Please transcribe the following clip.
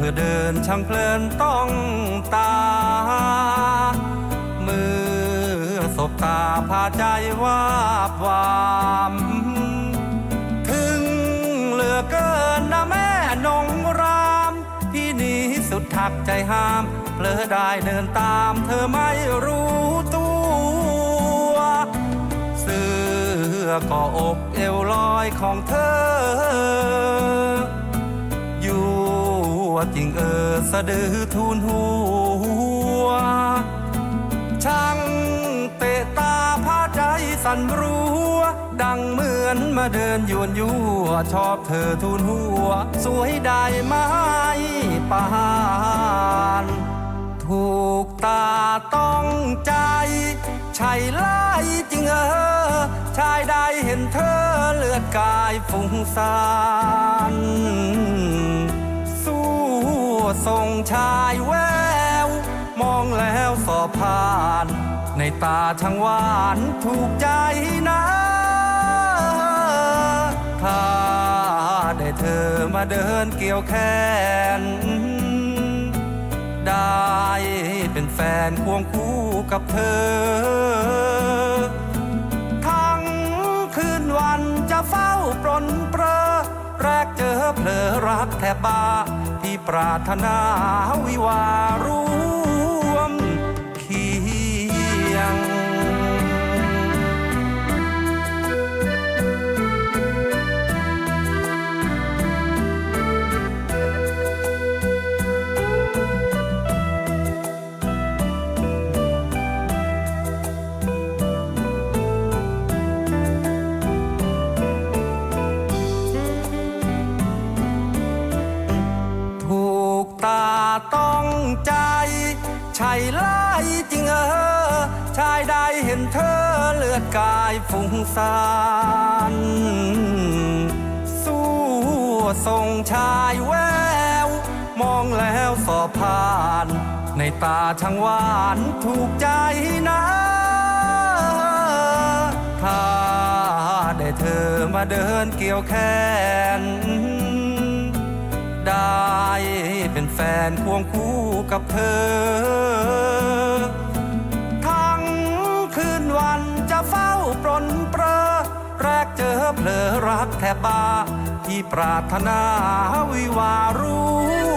ธอเดินช่างเพลินต้องตามือสบตาพาใจวาบวามถึงเหลือเกินนะแม่นงรามที่นี้สุดทักใจห้ามเผลอได้เดินตามเธอไม่รู้ตัวเสื้อก็อกเอวลอยของเธอ ว่าจริงเออสะดือทูลหัว ช่างเตะตาพาใจสั่นรัว ดังเหมือนมาเดินยวนยัวชอบเธอทูลหัว สวยได้ไหมปานถูกตาต้องใจใช่ไล่จริงเออชายใดเห็นเธอเลือดกายฟุ้งซ่าน ส่งชายแวว มองแล้วสอบผ่าน ในตาช่างหวานถูกใจนะถ้าได้เธอมาเดินเกี่ยวแขน ได้เป็นแฟนควงคู่กับเธอ ทั้งคืนวันจะเฝ้าปรน เจอเพลอรักแทบบ้าที่ปรารถนาวิวาร่ องใจ ใช่ไล่จริงเออ ชายใดเห็นเธอเลือดกายฟุ้งซ่านสู้ส่งชายแวว มองแล้วสอบผ่าน ในตาช่างหวานถูกใจนะถ้าได้เธอมาเดินเกี่ยวแขน ฟนควงคู่กับเธอ ทั้งคืนวันจะเฝ้าปรนเปรอแรกเจอเพลอรักแทบบ้าที่ปรารถนาวิวารู้